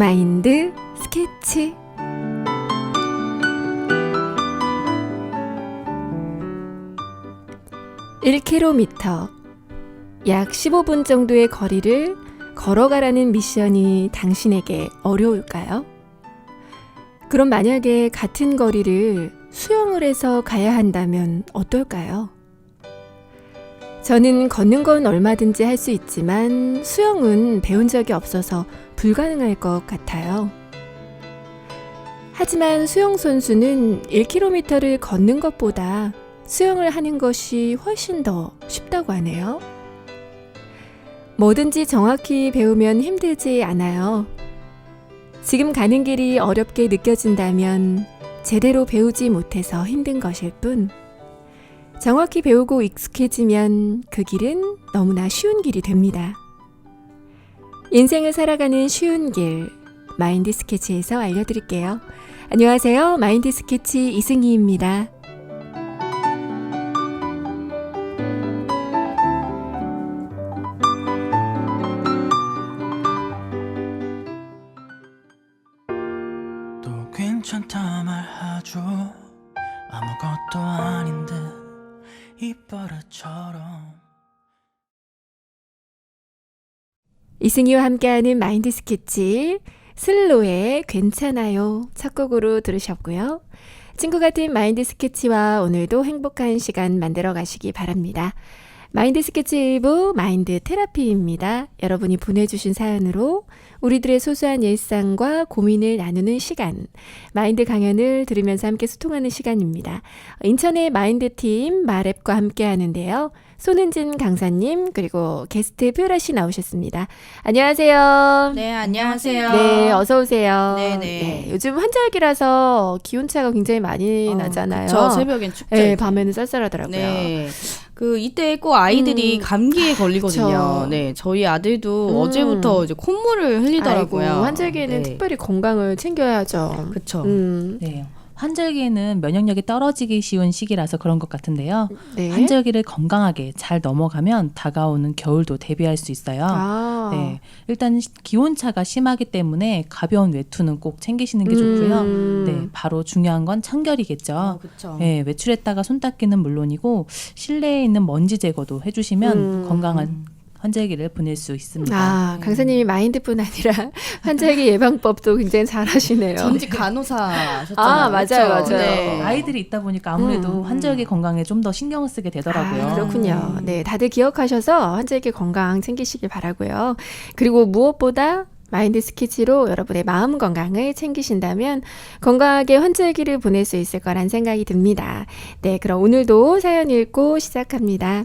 마인드 스케치 (1km) 약 (15분) 정도의 거리를 걸어가라는 미션이 당신에게 어려울까요? 그럼 만약에 같은 거리를 수영을 해서 가야 한다면 어떨까요? 저는 걷는 건 얼마든지 할 수 있지만 수영은 배운 적이 없어서 불가능할 것 같아요. 하지만 수영 선수는 1km를 걷는 것보다 수영을 하는 것이 훨씬 더 쉽다고 하네요. 뭐든지 정확히 배우면 힘들지 않아요. 지금 가는 길이 어렵게 느껴진다면 제대로 배우지 못해서 힘든 것일 뿐, 정확히 배우고 익숙해지면 그 길은 너무나 쉬운 길이 됩니다. 인생을 살아가는 쉬운 길, 마인드 스케치에서 알려드릴게요. 안녕하세요. 마인드 스케치 이승희입니다. 이승희와 함께하는 마인드 스케치 슬로의 괜찮아요 첫 곡으로 들으셨고요. 친구 같은 마인드 스케치와 오늘도 행복한 시간 만들어 가시기 바랍니다. 마인드 스케치 일부 마인드 테라피입니다. 여러분이 보내주신 사연으로 우리들의 소소한 일상과 고민을 나누는 시간, 마인드 강연을 들으면서 함께 소통하는 시간입니다. 인천의 마인드 팀 마랩과 함께 하는데요. 손은진 강사님 그리고 게스트 퓨라 씨 나오셨습니다. 안녕하세요. 네, 안녕하세요. 네, 어서 오세요. 네네. 요즘 환절기라서 기온차가 굉장히 많이 어, 나잖아요. 저 새벽엔 춥죠. 네, 밤에는 쌀쌀하더라고요. 네. 그 이때 꼭 아이들이 음. 감기에 걸리거든요. 그쵸. 네, 저희 아들도 음. 어제부터 이제 콧물을 흘리더라고요. 아이고, 환절기에는 네. 특별히 건강을 챙겨야죠. 그쵸. 음, 네. 환절기에는 면역력이 떨어지기 쉬운 시기라서 그런 것 같은데요. 네. 환절기를 건강하게 잘 넘어가면 다가오는 겨울도 대비할 수 있어요. 아, 네. 일단 시- 기온 차가 심하기 때문에 가벼운 외투는 꼭 챙기시는 게 좋고요. 음. 네. 바로 중요한 건 어, 청결이겠죠. 그쵸. 네, 외출했다가 손 닦기는 물론이고 실내에 있는 먼지 제거도 해주시면 음. 건강한 환절기를 보낼 수 있습니다. 아, 강사님이 마인드뿐 아니라 환절기 예방법도 굉장히 잘하시네요. 전직 간호사셨잖아요. 아, 맞아요, 그쵸? 맞아요. 네. 아이들이 있다 보니까 아무래도 음. 환절기 건강에 좀 더 신경을 쓰게 되더라고요. 아, 그렇군요. 네, 다들 기억하셔서 환절기 건강 챙기시길 바라고요. 그리고 무엇보다 마인드 스케치로 여러분의 마음 건강을 챙기신다면 건강하게 환절기를 보낼 수 있을 거란 생각이 듭니다. 네, 그럼 오늘도 사연 읽고 시작합니다.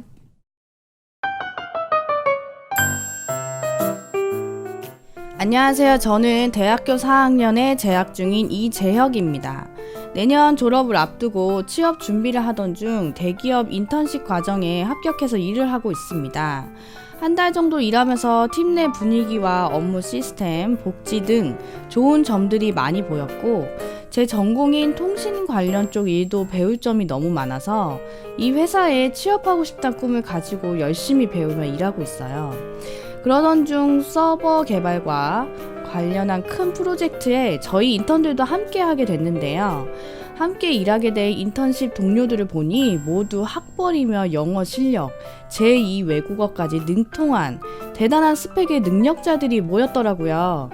안녕하세요. 저는 대학교 4학년에 재학 중인 이재혁입니다. 내년 졸업을 앞두고 취업 준비를 하던 중 대기업 인턴십 과정에 합격해서 일을 하고 있습니다. 한 달 정도 일하면서 팀 내 분위기와 업무 시스템, 복지 등 좋은 점들이 많이 보였고, 제 전공인 통신 관련 쪽 일도 배울 점이 너무 많아서 이 회사에 취업하고 싶다는 꿈을 가지고 열심히 배우며 일하고 있어요. 그러던 중 서버 개발과 관련한 큰 프로젝트에 저희 인턴들도 함께 하게 됐는데요. 함께 일하게 될 인턴십 동료들을 보니 모두 학벌이며 영어 실력, 제2 외국어까지 능통한 대단한 스펙의 능력자들이 모였더라고요.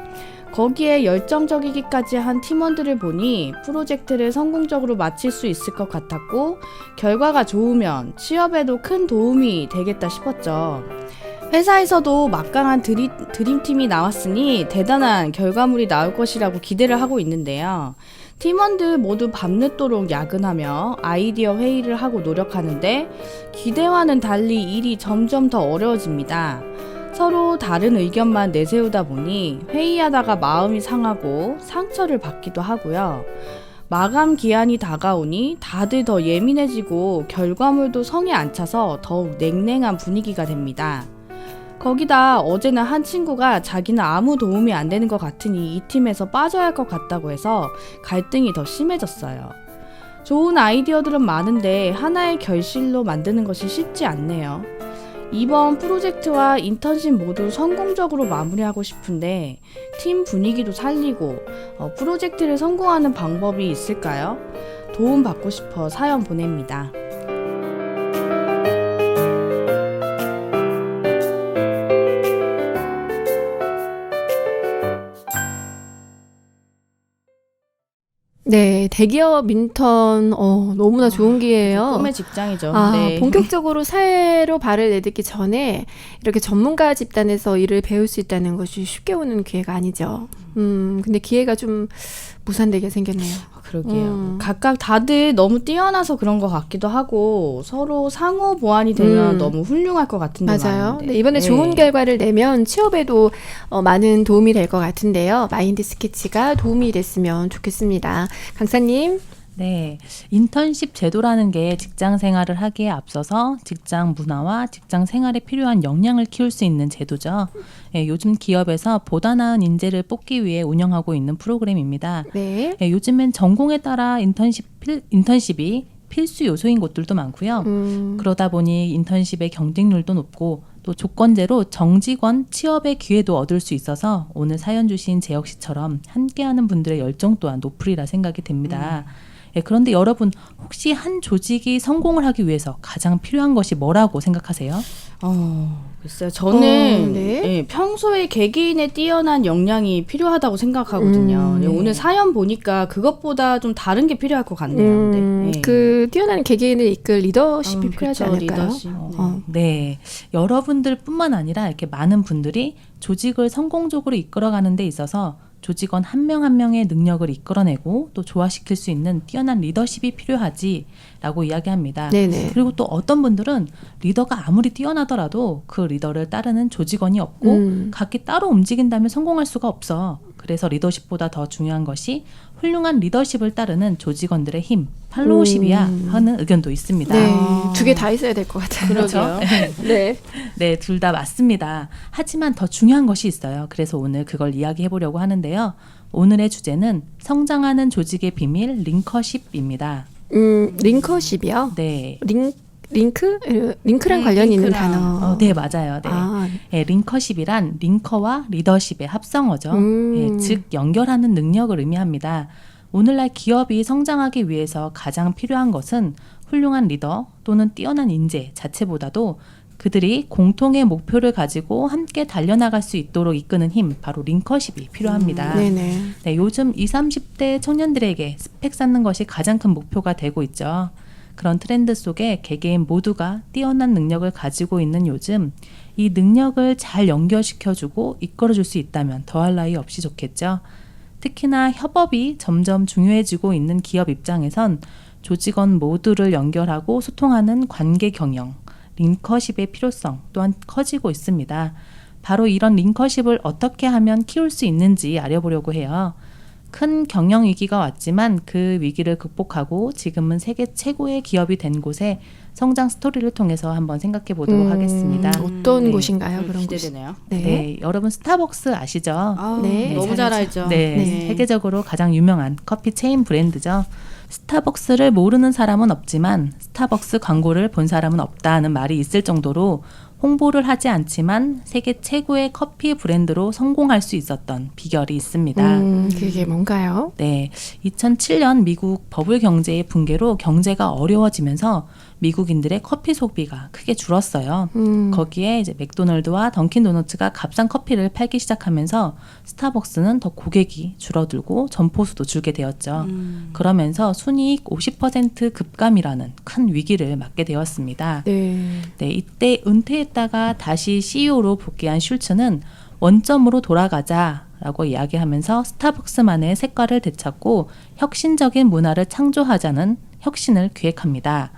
거기에 열정적이기까지 한 팀원들을 보니 프로젝트를 성공적으로 마칠 수 있을 것 같았고 결과가 좋으면 취업에도 큰 도움이 되겠다 싶었죠. 회사에서도 막강한 드림, 드림팀이 나왔으니 대단한 결과물이 나올 것이라고 기대를 하고 있는데요. 팀원들 모두 밤늦도록 야근하며 아이디어 회의를 하고 노력하는데 기대와는 달리 일이 점점 더 어려워집니다. 서로 다른 의견만 내세우다 보니 회의하다가 마음이 상하고 상처를 받기도 하고요. 마감 기한이 다가오니 다들 더 예민해지고 결과물도 성에 안 차서 더욱 냉랭한 분위기가 됩니다. 거기다 어제는 한 친구가 자기는 아무 도움이 안 되는 것 같으니 이 팀에서 빠져야 할 것 같다고 해서 갈등이 더 심해졌어요. 좋은 아이디어들은 많은데 하나의 결실로 만드는 것이 쉽지 않네요. 이번 프로젝트와 인턴십 모두 성공적으로 마무리하고 싶은데 팀 분위기도 살리고 어, 프로젝트를 성공하는 방법이 있을까요? 도움 받고 싶어 사연 보냅니다. 네, 대기업 인턴 어, 너무나 좋은 기회예요. 꿈의 직장이죠. 아, 네. 본격적으로 사회로 발을 내딛기 전에 이렇게 전문가 집단에서 일을 배울 수 있다는 것이 쉽게 오는 기회가 아니죠. 음, 근데 기회가 좀 무산되게 생겼네요. 그러게요. 음. 각각 다들 너무 뛰어나서 그런 것 같기도 하고 서로 상호 보완이 되면 음. 너무 훌륭할 것 같은데 맞아요. 네, 이번에 네. 좋은 결과를 내면 취업에도 어, 많은 도움이 될 것 같은데요. 마인드 스케치가 도움이 됐으면 좋겠습니다. 강사님. 네, 인턴십 제도라는 게 직장 생활을 하기에 앞서서 직장 문화와 직장 생활에 필요한 역량을 키울 수 있는 제도죠. 예, 요즘 기업에서 보다 나은 인재를 뽑기 위해 운영하고 있는 프로그램입니다. 네. 예, 요즘엔 전공에 따라 인턴십 필, 인턴십이 필수 요소인 곳들도 많고요. 음, 그러다 보니 인턴십의 경쟁률도 높고 또 조건제로 정직원 취업의 기회도 얻을 수 있어서 오늘 사연 주신 재혁 씨처럼 함께하는 분들의 열정 또한 높으리라 생각이 됩니다. 예, 그런데 여러분 혹시 한 조직이 성공을 하기 위해서 가장 필요한 것이 뭐라고 생각하세요? 어, 글쎄요. 저는 어, 네. 예, 평소에 개개인의 뛰어난 역량이 필요하다고 생각하거든요. 음, 예, 네. 오늘 사연 보니까 그것보다 좀 다른 게 필요할 것 같네요. 음, 네. 예. 그 뛰어난 개개인을 이끌 리더십이 음, 필요하지 그쵸, 않을까요? 리더십. 네. 어. 네. 여러분들뿐만 아니라 이렇게 많은 분들이 조직을 성공적으로 이끌어가는 데 있어서 조직원 한 명 한 명의 능력을 이끌어내고 또 조화시킬 수 있는 뛰어난 리더십이 필요하지라고 이야기합니다. 네네. 그리고 또 어떤 분들은 리더가 아무리 뛰어나더라도 그 리더를 따르는 조직원이 없고 음. 각기 따로 움직인다면 성공할 수가 없어. 그래서 리더십보다 더 중요한 것이 훌륭한 리더십을 따르는 조직원들의 힘, 팔로우십이야 음. 하는 의견도 있습니다. 네. 아. 두개 다 있어야 될 것 같아요. 그러게요. 네. 네, 둘 다 맞습니다. 하지만 더 중요한 것이 있어요. 그래서 오늘 그걸 이야기해 보려고 하는데요. 오늘의 주제는 성장하는 조직의 비밀 링커십입니다. 음, 링커십이요. 네. 링 링크 어, 링크랑 네, 관련 있는 링크랑. 단어. 어, 네, 맞아요. 네. 아, 예, 링커십이란 링커와 리더십의 합성어죠. 음. 예, 즉 연결하는 능력을 의미합니다. 오늘날 기업이 성장하기 위해서 가장 필요한 것은 훌륭한 리더 또는 뛰어난 인재 자체보다도 그들이 공통의 목표를 가지고 함께 달려나갈 수 있도록 이끄는 힘, 바로 링커십이 필요합니다. 네네. 네, 요즘 20, 30대 청년들에게 스펙 쌓는 것이 가장 큰 목표가 되고 있죠. 그런 트렌드 속에 개개인 모두가 뛰어난 능력을 가지고 있는 요즘 이 능력을 잘 연결시켜주고 이끌어줄 수 있다면 더할 나위 없이 좋겠죠. 특히나 협업이 점점 중요해지고 있는 기업 입장에선 조직원 모두를 연결하고 소통하는 관계 경영, 링커십의 필요성 또한 커지고 있습니다. 바로 이런 링커십을 어떻게 하면 키울 수 있는지 알아보려고 해요. 큰 경영 위기가 왔지만 그 위기를 극복하고 지금은 세계 최고의 기업이 된 곳의 성장 스토리를 통해서 한번 생각해 보도록 음, 하겠습니다. 어떤 네. 곳인가요? 그런 곳. 기대되네요. 네. 네, 여러분 스타벅스 아시죠? 아, 네. 너무 잘 알죠. 네, 세계적으로 가장 유명한 커피 체인 브랜드죠. 스타벅스를 모르는 사람은 없지만 스타벅스 광고를 본 사람은 없다는 말이 있을 정도로 홍보를 하지 않지만 세계 최고의 커피 브랜드로 성공할 수 있었던 비결이 있습니다. 음, 그게 뭔가요? 네, 2007년 미국 버블 경제의 붕괴로 경제가 어려워지면서 미국인들의 커피 소비가 크게 줄었어요. 음, 거기에 이제 맥도널드와 던킨 도너츠가 값싼 커피를 팔기 시작하면서 스타벅스는 더 고객이 줄어들고 점포 수도 줄게 되었죠. 음. 그러면서 순이익 50% 급감이라는 큰 위기를 맞게 되었습니다. 네. 네, 이때 은퇴했다가 다시 CEO로 복귀한 슐츠는 원점으로 돌아가자 라고 이야기하면서 스타벅스만의 색깔을 되찾고 혁신적인 문화를 창조하자는 혁신을 기획합니다.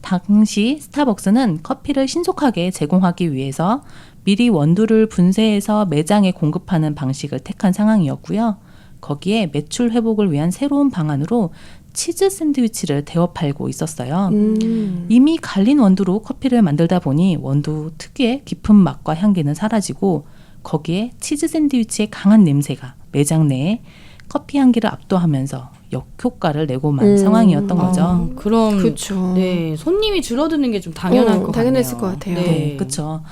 당시 스타벅스는 커피를 신속하게 제공하기 위해서 미리 원두를 분쇄해서 매장에 공급하는 방식을 택한 상황이었고요. 거기에 매출 회복을 위한 새로운 방안으로 치즈 샌드위치를 대어 팔고 있었어요. 음, 이미 갈린 원두로 커피를 만들다 보니 원두 특유의 깊은 맛과 향기는 사라지고 거기에 치즈 샌드위치의 강한 냄새가 매장 내에 커피 향기를 압도하면서 역효과를 내고 만 음. 상황이었던 거죠. 아, 그럼 그렇죠. 네 손님이 줄어드는 게 좀 당연할 어, 것 당연했을 같네요. 것 같아요. 네, 그렇죠.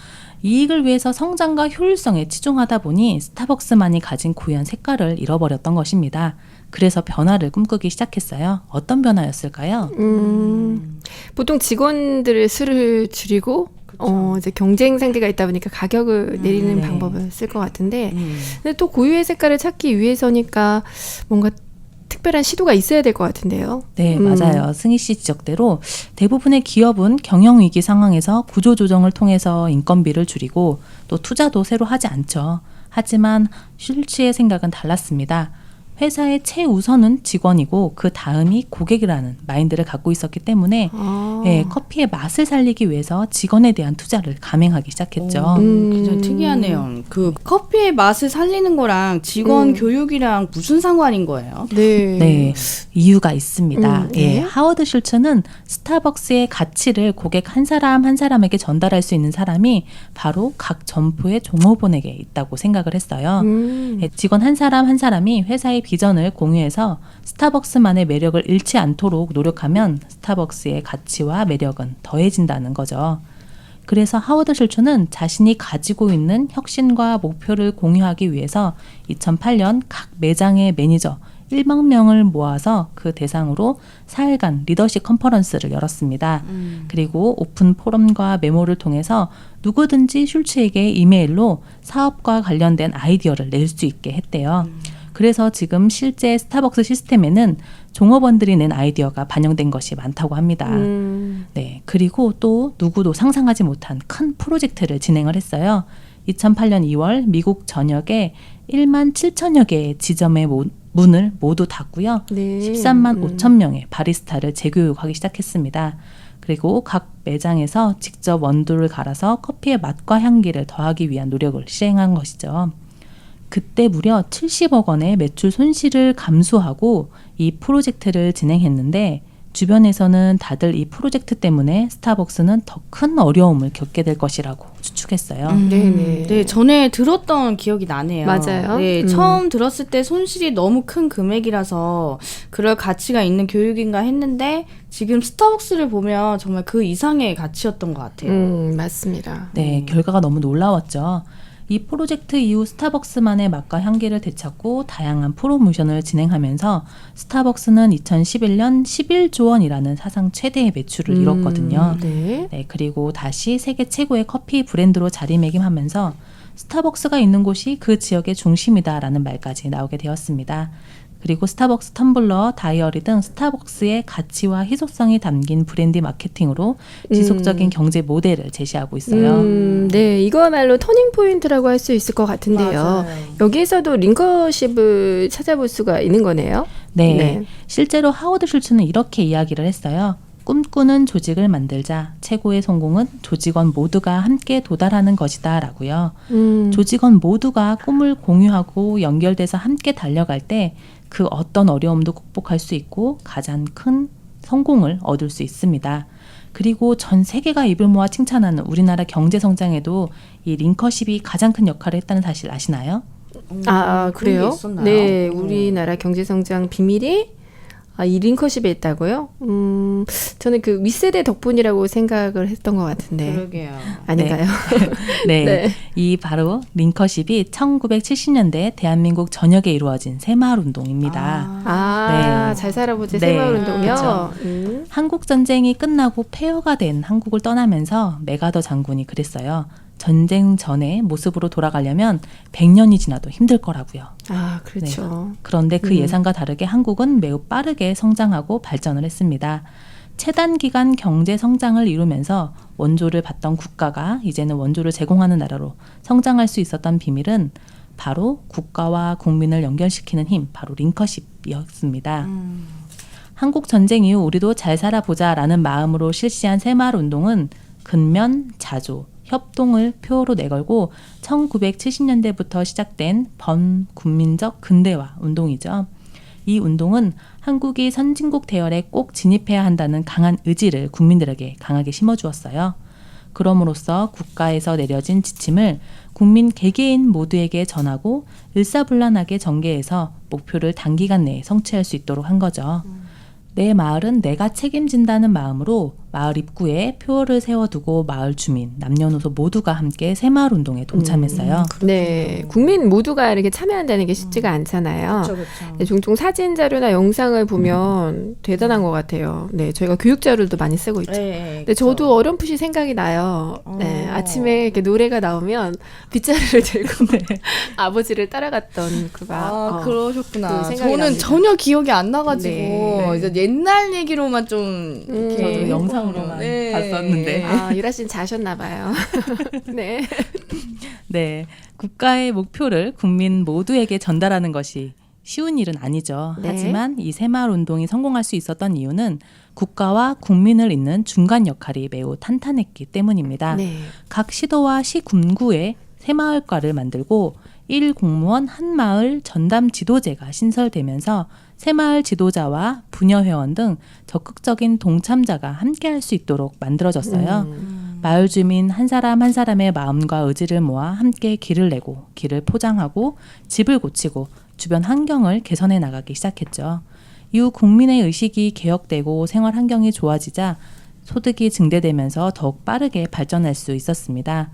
이익을 위해서 성장과 효율성에 치중하다 보니 스타벅스만이 가진 고유한 색깔을 잃어버렸던 것입니다. 그래서 변화를 꿈꾸기 시작했어요. 어떤 변화였을까요? 음, 보통 직원들의 수를 줄이고 어, 이제 경쟁 상대가 있다 보니까 가격을 내리는 네. 방법을 쓸 것 같은데 음. 근데 또 고유의 색깔을 찾기 위해서니까 뭔가 특별한 시도가 있어야 될 것 같은데요. 네, 음. 맞아요. 승희 씨 지적대로 대부분의 기업은 경영 위기 상황에서 구조 조정을 통해서 인건비를 줄이고 또 투자도 새로 하지 않죠. 하지만 슐츠의 생각은 달랐습니다. 회사의 최우선은 직원이고 그 다음이 고객이라는 마인드를 갖고 있었기 때문에 아. 예, 커피의 맛을 살리기 위해서 직원에 대한 투자를 감행하기 시작했죠. 음. 굉장히 특이하네요. 그 커피의 맛을 살리는 거랑 직원 음. 교육이랑 무슨 상관인 거예요? 네. 네, 이유가 있습니다. 음, 네. 예, 하워드 슐츠는 스타벅스의 가치를 고객 한 사람 한 사람에게 전달할 수 있는 사람이 바로 각 점포의 종업원에게 있다고 생각을 했어요. 음. 예, 직원 한 사람 한 사람이 회사의 비전을 공유해서 스타벅스만의 매력을 잃지 않도록 노력하면 스타벅스의 가치와 매력은 더해진다는 거죠. 그래서 하워드 실초는 자신이 가지고 있는 혁신과 목표를 공유하기 위해서 2008년 각 매장의 매니저 1만 명을 모아서 그 대상으로 4일간 리더십 컨퍼런스를 열었습니다. 그리고 오픈 포럼과 메모를 통해서 누구든지 슐츠에게 이메일로 사업과 관련된 아이디어를 낼 수 있게 했대요. 그래서 지금 실제 스타벅스 시스템에는 종업원들이 낸 아이디어가 반영된 것이 많다고 합니다. 음. 네. 그리고 또 누구도 상상하지 못한 큰 프로젝트를 진행을 했어요. 2008년 2월 미국 전역에 1만 7천여 개의 지점의 모- 문을 모두 닫고요. 네. 13만 음. 5천 명의 바리스타를 재교육하기 시작했습니다. 그리고 각 매장에서 직접 원두를 갈아서 커피의 맛과 향기를 더하기 위한 노력을 실행한 것이죠. 그때 무려 70억 원의 매출 손실을 감수하고 이 프로젝트를 진행했는데 주변에서는 다들 이 프로젝트 때문에 스타벅스는 더 큰 어려움을 겪게 될 것이라고 추측했어요. 음, 네네. 네, 전에 들었던 기억이 나네요. 맞아요. 네, 음. 처음 들었을 때 손실이 너무 큰 금액이라서 그럴 가치가 있는 교육인가 했는데 지금 스타벅스를 보면 정말 그 이상의 가치였던 것 같아요. 음, 맞습니다. 네, 결과가 너무 놀라웠죠. 이 프로젝트 이후 스타벅스만의 맛과 향기를 되찾고 다양한 프로모션을 진행하면서 스타벅스는 2011년 11조 원이라는 사상 최대의 매출을 이뤘거든요. 음, 네. 네, 그리고 다시 세계 최고의 커피 브랜드로 자리매김하면서 스타벅스가 있는 곳이 그 지역의 중심이다라는 말까지 나오게 되었습니다. 그리고 스타벅스 텀블러, 다이어리 등 스타벅스의 가치와 희소성이 담긴 브랜드 마케팅으로 지속적인 경제 모델을 제시하고 있어요. 음, 네, 이거야말로 터닝 포인트라고 할 수 있을 것 같은데요. 맞아요. 여기에서도 링커십을 찾아볼 수가 있는 거네요. 네. 네. 실제로 하워드 슐츠는 이렇게 이야기를 했어요. 꿈꾸는 조직을 만들자. 최고의 성공은 조직원 모두가 함께 도달하는 것이다. 라고요. 음, 조직원 모두가 꿈을 공유하고 연결돼서 함께 달려갈 때 그 어떤 어려움도 극복할 수 있고 가장 큰 성공을 얻을 수 있습니다. 그리고 전 세계가 입을 모아 칭찬하는 우리나라 경제 성장에도 이 링커십이 가장 큰 역할을 했다는 사실 아시나요? 음, 아, 아, 그런 게 그래요? 네, 음. 우리나라 경제 성장 비밀이 아, 이 링커십에 있다고요? 음, 저는 그 윗세대 덕분이라고 생각을 했던 것 같은데 그러게요. 아닌가요? 네. 네. 이 바로 링커십이 1970년대 대한민국 전역에 이루어진 새마을 운동입니다. 아, 네. 잘 살아보지 네, 새마을 운동이요. 음. 한국 전쟁이 끝나고 폐허가 된 한국을 떠나면서 메가더 장군이 그랬어요. 전쟁 전의 모습으로 돌아가려면 100년이 지나도 힘들 거라고요. 아, 그렇죠. 그런데 그 음. 예상과 다르게 한국은 매우 빠르게 성장하고 발전을 했습니다. 최단 기간 경제 성장을 이루면서 원조를 받던 국가가 이제는 원조를 제공하는 나라로 성장할 수 있었던 비밀은 바로 국가와 국민을 연결시키는 힘, 바로 링커십이었습니다. 음. 한국 전쟁 이후 우리도 잘 살아보자라는 마음으로 실시한 새마을 운동은 근면 자조, 협동을 표어로 내걸고 1970년대부터 시작된 범국민적 근대화 운동이죠. 이 운동은 한국이 선진국 대열에 꼭 진입해야 한다는 강한 의지를 국민들에게 강하게 심어주었어요. 그럼으로써 국가에서 내려진 지침을 국민 개개인 모두에게 전하고 일사불란하게 전개해서 목표를 단기간 내에 성취할 수 있도록 한 거죠. 내 마을은 내가 책임진다는 마음으로 마을 입구에 표어를 세워두고 마을 주민, 남녀노소 모두가 함께 새마을 운동에 동참했어요. 네, 국민 모두가 이렇게 참여한다는 게 쉽지가 않잖아요. 그렇죠, 그렇죠. 네, 종종 사진 자료나 영상을 보면 대단한 것 같아요. 네, 저희가 교육 자료도 많이 쓰고 있죠. 네, 근데 저도 어렴풋이 생각이 나요. 네, 어. 아침에 이렇게 노래가 나오면 빗자루를 들고 아버지를 따라갔던 그가. 아 어. 그러셨구나. 저는 납니다. 전혀 기억이 안 나가지고 네, 네. 이제 옛날 얘기로만 좀 음, 이렇게 저도 영상으로만 봤었는데. 아, 유라 씨는 자셨나 봐요. 네. 네, 국가의 목표를 국민 모두에게 전달하는 것이 쉬운 일은 아니죠. 네. 하지만 이 새마을 운동이 성공할 수 있었던 이유는 국가와 국민을 잇는 중간 역할이 매우 탄탄했기 때문입니다. 네. 각 시도와 시 군구에 새마을과를 만들고 일 공무원 한 마을 전담 지도제가 신설되면서 새마을 지도자와 부녀 회원 등 적극적인 동참자가 함께할 수 있도록 만들어졌어요. 음. 마을 주민 한 사람 한 사람의 마음과 의지를 모아 함께 길을 내고 길을 포장하고 집을 고치고 주변 환경을 개선해 나가기 시작했죠. 이후 국민의 의식이 개혁되고 생활 환경이 좋아지자 소득이 증대되면서 더욱 빠르게 발전할 수 있었습니다.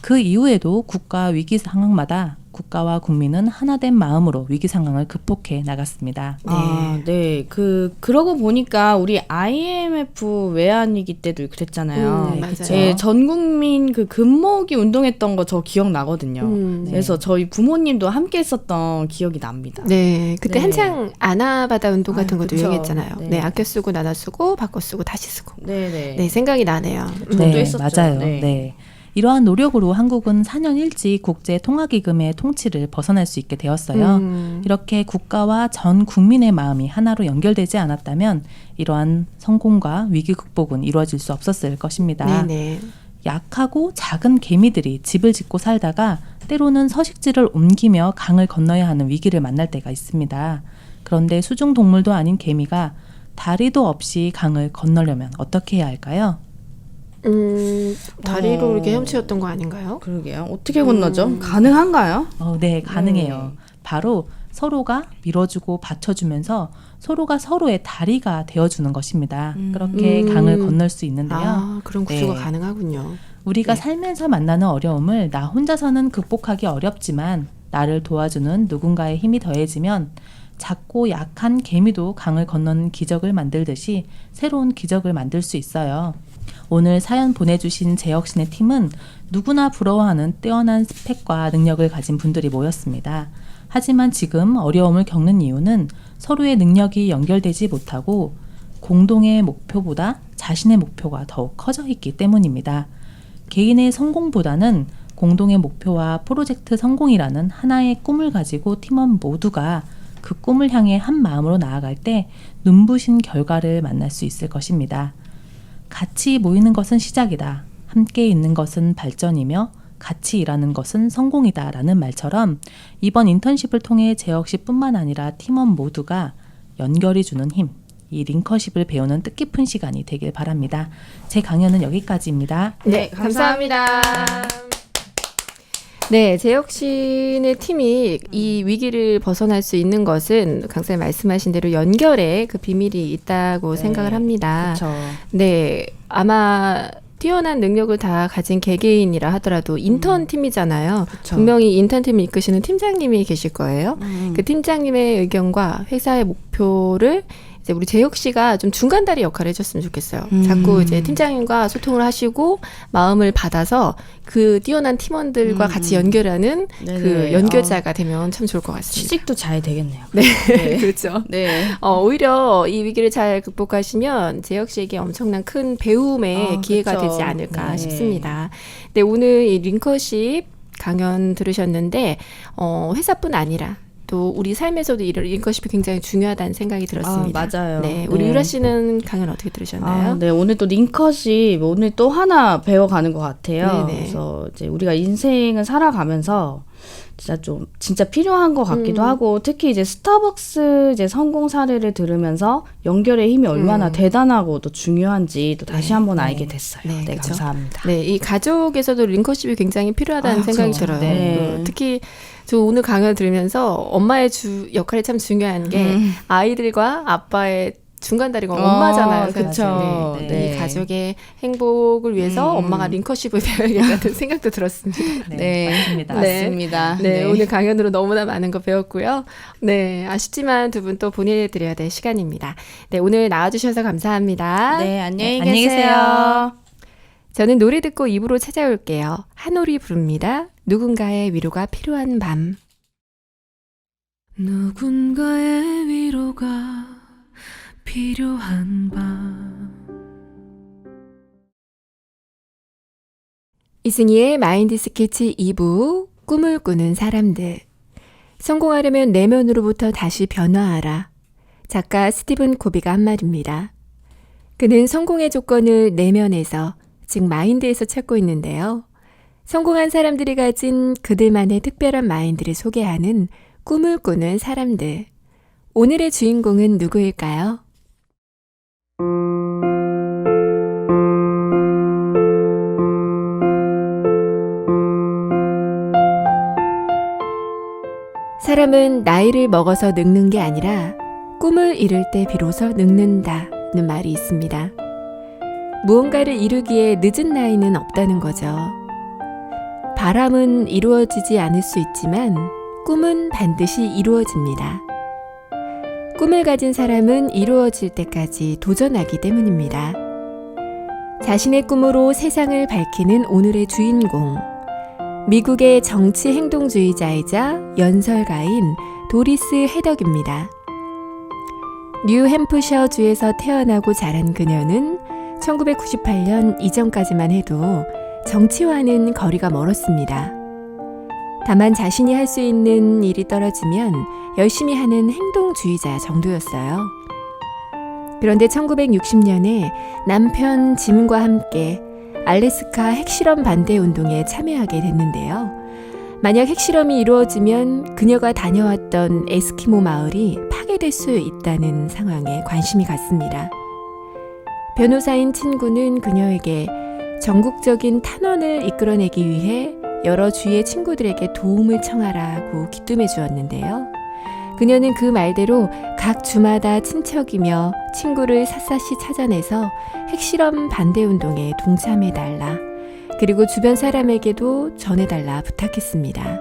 그 이후에도 국가 위기 상황마다 국가와 국민은 하나된 마음으로 위기 상황을 극복해 나갔습니다. 아, 네. 그 그러고 보니까 우리 IMF 외환위기 때도 그랬잖아요. 음, 네, 맞아요. 그쵸. 예, 전 국민 그 금모기 운동했던 거 저 기억 나거든요. 음, 그래서 저희 부모님도 함께 했었던 기억이 납니다. 네, 그때 네. 한창 아나바다 운동 같은 아, 것도 그쵸. 유행했잖아요. 네. 네. 아껴 쓰고 나눠 쓰고 바꿔 쓰고 다시 쓰고. 네네. 네, 생각이 나네요. 음. 저도 했었죠. 맞아요. 네. 네. 이러한 노력으로 한국은 4년 일찍 국제 통화기금의 통치를 벗어날 수 있게 되었어요. 음. 이렇게 국가와 전 국민의 마음이 하나로 연결되지 않았다면 이러한 성공과 위기 극복은 이루어질 수 없었을 것입니다. 네네. 약하고 작은 개미들이 집을 짓고 살다가 때로는 서식지를 옮기며 강을 건너야 하는 위기를 만날 때가 있습니다. 그런데 수중 동물도 아닌 개미가 다리도 없이 강을 건너려면 어떻게 해야 할까요? 음, 다리로 어. 이렇게 헤엄치었던 거 아닌가요? 그러게요. 어떻게 건너죠? 음. 가능한가요? 어, 네, 가능해요. 네. 바로 서로가 밀어주고 받쳐주면서 서로가 서로의 다리가 되어주는 것입니다. 음. 그렇게 음. 강을 건널 수 있는데요. 아, 그런 구조가 네. 가능하군요. 우리가 네. 살면서 만나는 어려움을 나 혼자서는 극복하기 어렵지만 나를 도와주는 누군가의 힘이 더해지면 작고 약한 개미도 강을 건너는 기적을 만들듯이 새로운 기적을 만들 수 있어요. 오늘 사연 보내주신 제혁신의 팀은 누구나 부러워하는 뛰어난 스펙과 능력을 가진 분들이 모였습니다. 하지만 지금 어려움을 겪는 이유는 서로의 능력이 연결되지 못하고 공동의 목표보다 자신의 목표가 더욱 커져 있기 때문입니다. 개인의 성공보다는 공동의 목표와 프로젝트 성공이라는 하나의 꿈을 가지고 팀원 모두가 그 꿈을 향해 한 마음으로 나아갈 때 눈부신 결과를 만날 수 있을 것입니다. 같이 모이는 것은 시작이다. 함께 있는 것은 발전이며 같이 일하는 것은 성공이다. 라는 말처럼 이번 인턴십을 통해 재혁 씨뿐만 아니라 팀원 모두가 연결이 주는 힘, 이 링커십을 배우는 뜻깊은 시간이 되길 바랍니다. 제 강연은 여기까지입니다. 네, 감사합니다. 네, 재혁 씨의 팀이 이 위기를 벗어날 수 있는 것은 강사님 말씀하신 대로 연결에 그 비밀이 있다고 네, 생각을 합니다. 그렇죠. 네, 아마 뛰어난 능력을 다 가진 개개인이라 하더라도 인턴 팀이잖아요. 그렇죠. 분명히 인턴 팀을 이끄시는 팀장님이 계실 거예요. 음. 그 팀장님의 의견과 회사의 목표를 이제 우리 재혁 씨가 좀 중간다리 역할을 해줬으면 좋겠어요. 음. 자꾸 이제 팀장님과 소통을 하시고 마음을 받아서 그 뛰어난 팀원들과 음. 같이 연결하는 네네. 그 연결자가 되면 참 좋을 것 같습니다. 취직도 잘 되겠네요. 네, 네. 그렇죠. 네. 어, 오히려 이 위기를 잘 극복하시면 재혁 씨에게 엄청난 큰 배움의 아, 기회가 그쵸. 되지 않을까 네. 싶습니다. 네, 오늘 이 링커십 강연 들으셨는데 어, 회사뿐 아니라 또 우리 삶에서도 이 링커십이 굉장히 중요하다는 생각이 들었습니다. 아, 맞아요. 네, 우리 네. 유라 씨는 강연 어떻게 들으셨나요? 아, 네, 오늘 또 링컷이 오늘 또 하나 배워가는 것 같아요. 네네. 그래서 이제 우리가 인생을 살아가면서 진짜 좀 진짜 필요한 것 같기도 음. 하고 특히 이제 스타벅스 이제 성공 사례를 들으면서 연결의 힘이 얼마나 음. 대단하고 또 중요한지 또 다시 네, 한번 네. 알게 됐어요. 네, 네, 그쵸. 감사합니다. 네, 이 가족에서도 링커십이 굉장히 필요하다는 아, 생각이 그쵸. 들어요. 네. 어, 특히 저 오늘 강연 들으면서 엄마의 주 역할이 참 중요한 게 음. 아이들과 아빠의 중간 다리가 어, 엄마잖아요. 그쵸. 네. 네. 이 가족의 행복을 위해서 음. 엄마가 링커십을 배워야겠다는 생각도 들었습니다. 네, 네. 맞습니다. 네. 맞습니다. 네, 오늘 강연으로 너무나 많은 거 배웠고요. 네, 아쉽지만 두 분 또 보내드려야 될 시간입니다. 네, 오늘 나와주셔서 감사합니다. 네, 안녕히 네, 안녕히 계세요. 계세요. 저는 노래 듣고 입으로 찾아올게요. 한올이 부릅니다. 누군가의 위로가 필요한 밤. 누군가의 위로가 필요한 밤. 이승희의 마인드 스케치 2부 꿈을 꾸는 사람들. 성공하려면 내면으로부터 다시 변화하라. 작가 스티븐 코비가 한 말입니다. 그는 성공의 조건을 내면에서, 즉 마인드에서 찾고 있는데요. 성공한 사람들이 가진 그들만의 특별한 마인드를 소개하는 꿈을 꾸는 사람들. 오늘의 주인공은 누구일까요? 사람은 나이를 먹어서 늙는 게 아니라 꿈을 이룰 때 비로소 늙는다는 말이 있습니다. 무언가를 이루기에 늦은 나이는 없다는 거죠. 바람은 이루어지지 않을 수 있지만 꿈은 반드시 이루어집니다. 꿈을 가진 사람은 이루어질 때까지 도전하기 때문입니다. 자신의 꿈으로 세상을 밝히는 오늘의 주인공. 미국의 정치 행동주의자이자 연설가인 도리스 헤덕입니다. 뉴햄프셔 주에서 태어나고 자란 그녀는 1998년 이전까지만 해도 정치와는 거리가 멀었습니다. 다만 자신이 할 수 있는 일이 떨어지면 열심히 하는 행동주의자 정도였어요. 그런데 1960년에 남편 짐과 함께 알래스카 핵실험 반대 운동에 참여하게 됐는데요. 만약 핵실험이 이루어지면 그녀가 다녀왔던 에스키모 마을이 파괴될 수 있다는 상황에 관심이 갔습니다. 변호사인 친구는 그녀에게 전국적인 탄원을 이끌어내기 위해 여러 주위의 친구들에게 도움을 청하라고 기뜸해 주었는데요. 그녀는 그 말대로 각 주마다 친척이며 친구를 샅샅이 찾아내서 핵실험 반대 운동에 동참해 달라. 그리고 주변 사람에게도 전해달라 부탁했습니다.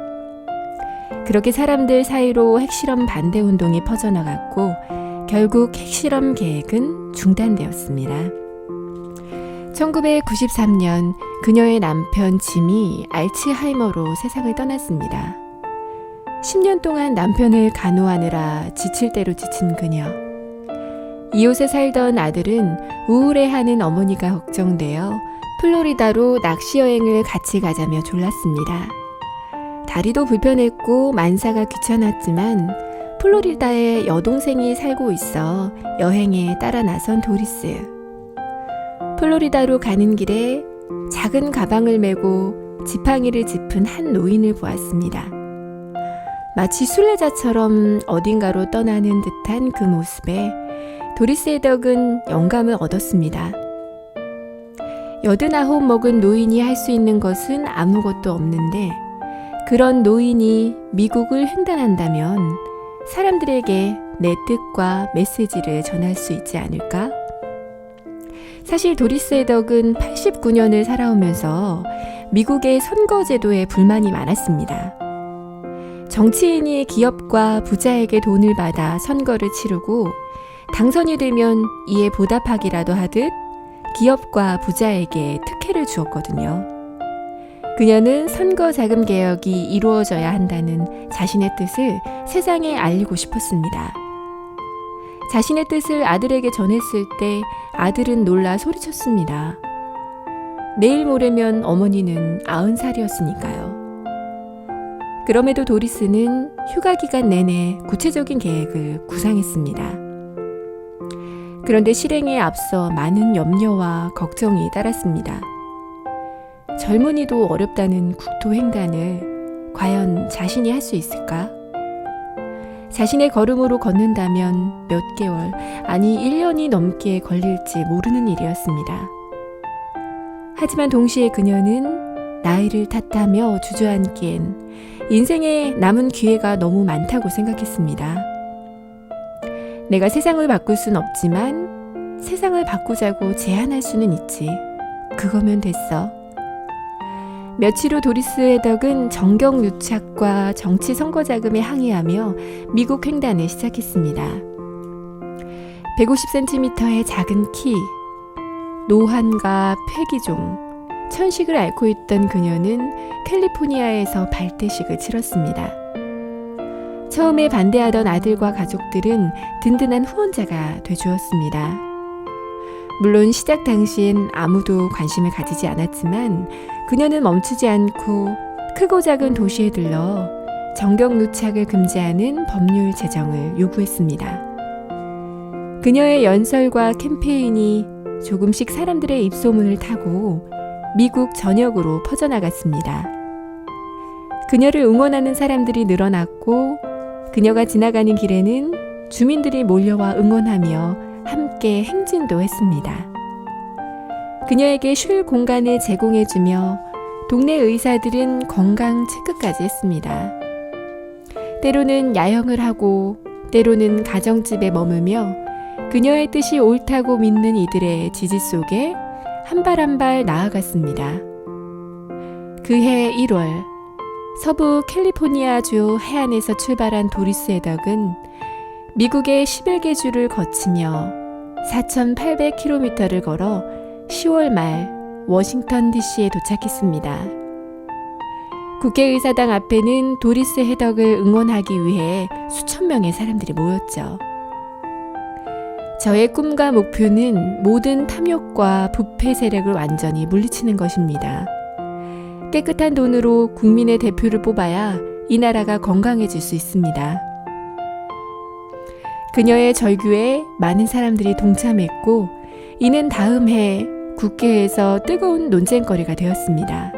그렇게 사람들 사이로 핵실험 반대 운동이 퍼져나갔고 결국 핵실험 계획은 중단되었습니다. 1993년 그녀의 남편 짐이 알츠하이머로 세상을 떠났습니다. 10년 동안 남편을 간호하느라 지칠 대로 지친 그녀. 이웃에 살던 아들은 우울해하는 어머니가 걱정되어 플로리다로 낚시 여행을 같이 가자며 졸랐습니다. 다리도 불편했고 만사가 귀찮았지만 플로리다에 여동생이 살고 있어 여행에 따라 나선 도리스. 플로리다로 가는 길에 작은 가방을 메고 지팡이를 짚은 한 노인을 보았습니다. 마치 순례자처럼 어딘가로 떠나는 듯한 그 모습에 도리스 헤덕은 영감을 얻었습니다. 여든아홉 먹은 노인이 할 수 있는 것은 아무것도 없는데 그런 노인이 미국을 횡단한다면 사람들에게 내 뜻과 메시지를 전할 수 있지 않을까? 사실 도리스 헤덕은 89년을 살아오면서 미국의 선거제도에 불만이 많았습니다. 정치인이 기업과 부자에게 돈을 받아 선거를 치르고 당선이 되면 이에 보답하기라도 하듯 기업과 부자에게 특혜를 주었거든요. 그녀는 선거 자금 개혁이 이루어져야 한다는 자신의 뜻을 세상에 알리고 싶었습니다. 자신의 뜻을 아들에게 전했을 때 아들은 놀라 소리쳤습니다. 내일 모레면 어머니는 아흔 살이었으니까요. 그럼에도 도리스는 휴가 기간 내내 구체적인 계획을 구상했습니다. 그런데 실행에 앞서 많은 염려와 걱정이 따랐습니다. 젊은이도 어렵다는 국토 횡단을 과연 자신이 할 수 있을까? 자신의 걸음으로 걷는다면 몇 개월, 아니 1년이 넘게 걸릴지 모르는 일이었습니다. 하지만 동시에 그녀는 나이를 탓하며 주저앉기엔 인생에 남은 기회가 너무 많다고 생각했습니다. 내가 세상을 바꿀 순 없지만 세상을 바꾸자고 제안할 수는 있지. 그거면 됐어. 며칠 후 도리스 헤덕은 정경 유착과 정치 선거 자금에 항의하며 미국 횡단을 시작했습니다. 150cm의 작은 키, 노환과 폐기종, 천식을 앓고 있던 그녀는 캘리포니아에서 발대식을 치렀습니다. 처음에 반대하던 아들과 가족들은 든든한 후원자가 돼주었습니다. 물론 시작 당시엔 아무도 관심을 가지지 않았지만 그녀는 멈추지 않고 크고 작은 도시에 들러 정경 유착을 금지하는 법률 제정을 요구했습니다. 그녀의 연설과 캠페인이 조금씩 사람들의 입소문을 타고 미국 전역으로 퍼져나갔습니다. 그녀를 응원하는 사람들이 늘어났고 그녀가 지나가는 길에는 주민들이 몰려와 응원하며 함께 행진도 했습니다. 그녀에게 쉴 공간을 제공해주며 동네 의사들은 건강 체크까지 했습니다. 때로는 야영을 하고 때로는 가정집에 머무며 그녀의 뜻이 옳다고 믿는 이들의 지지 속에 한 발 한발 나아갔습니다. 그해 1월 서부 캘리포니아주 해안에서 출발한 도리스 헤덕은 미국의 11개 주를 거치며 4,800km를 걸어 10월 말 워싱턴 DC에 도착했습니다. 국회의사당 앞에는 도리스 헤덕을 응원하기 위해 수천 명의 사람들이 모였죠. 저의 꿈과 목표는 모든 탐욕과 부패 세력을 완전히 물리치는 것입니다. 깨끗한 돈으로 국민의 대표를 뽑아야 이 나라가 건강해질 수 있습니다. 그녀의 절규에 많은 사람들이 동참했고, 이는 다음 해 국회에서 뜨거운 논쟁거리가 되었습니다.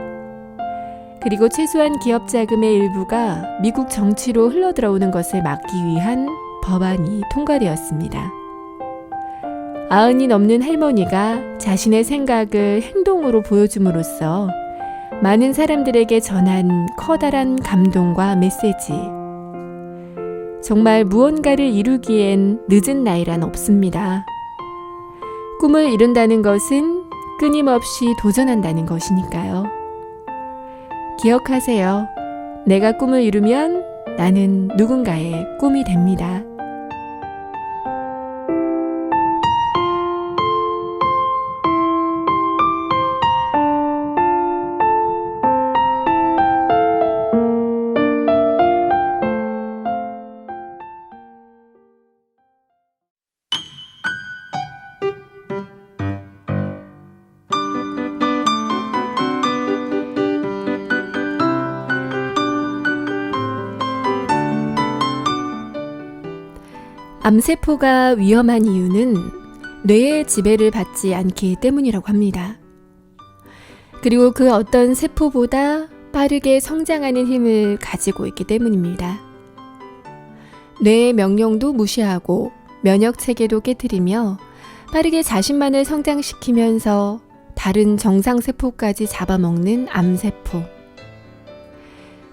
그리고 최소한 기업 자금의 일부가 미국 정치로 흘러들어오는 것을 막기 위한 법안이 통과되었습니다. 아흔이 넘는 할머니가 자신의 생각을 행동으로 보여줌으로써 많은 사람들에게 전한 커다란 감동과 메시지. 정말 무언가를 이루기엔 늦은 나이란 없습니다. 꿈을 이룬다는 것은 끊임없이 도전한다는 것이니까요. 기억하세요. 내가 꿈을 이루면 나는 누군가의 꿈이 됩니다. 암세포가 위험한 이유는 뇌의 지배를 받지 않기 때문이라고 합니다. 그리고 그 어떤 세포보다 빠르게 성장하는 힘을 가지고 있기 때문입니다. 뇌의 명령도 무시하고 면역 체계도 깨뜨리며 빠르게 자신만을 성장시키면서 다른 정상 세포까지 잡아먹는 암세포.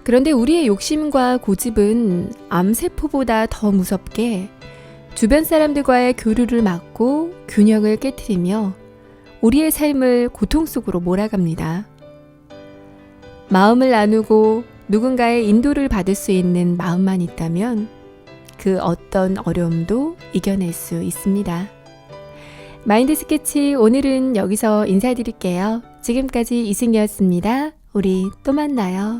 그런데 우리의 욕심과 고집은 암세포보다 더 무섭게 주변 사람들과의 교류를 막고 균형을 깨뜨리며 우리의 삶을 고통 속으로 몰아갑니다. 마음을 나누고 누군가의 인도를 받을 수 있는 마음만 있다면 그 어떤 어려움도 이겨낼 수 있습니다. 마인드 스케치 오늘은 여기서 인사드릴게요. 지금까지 이승이었습니다. 우리 또 만나요.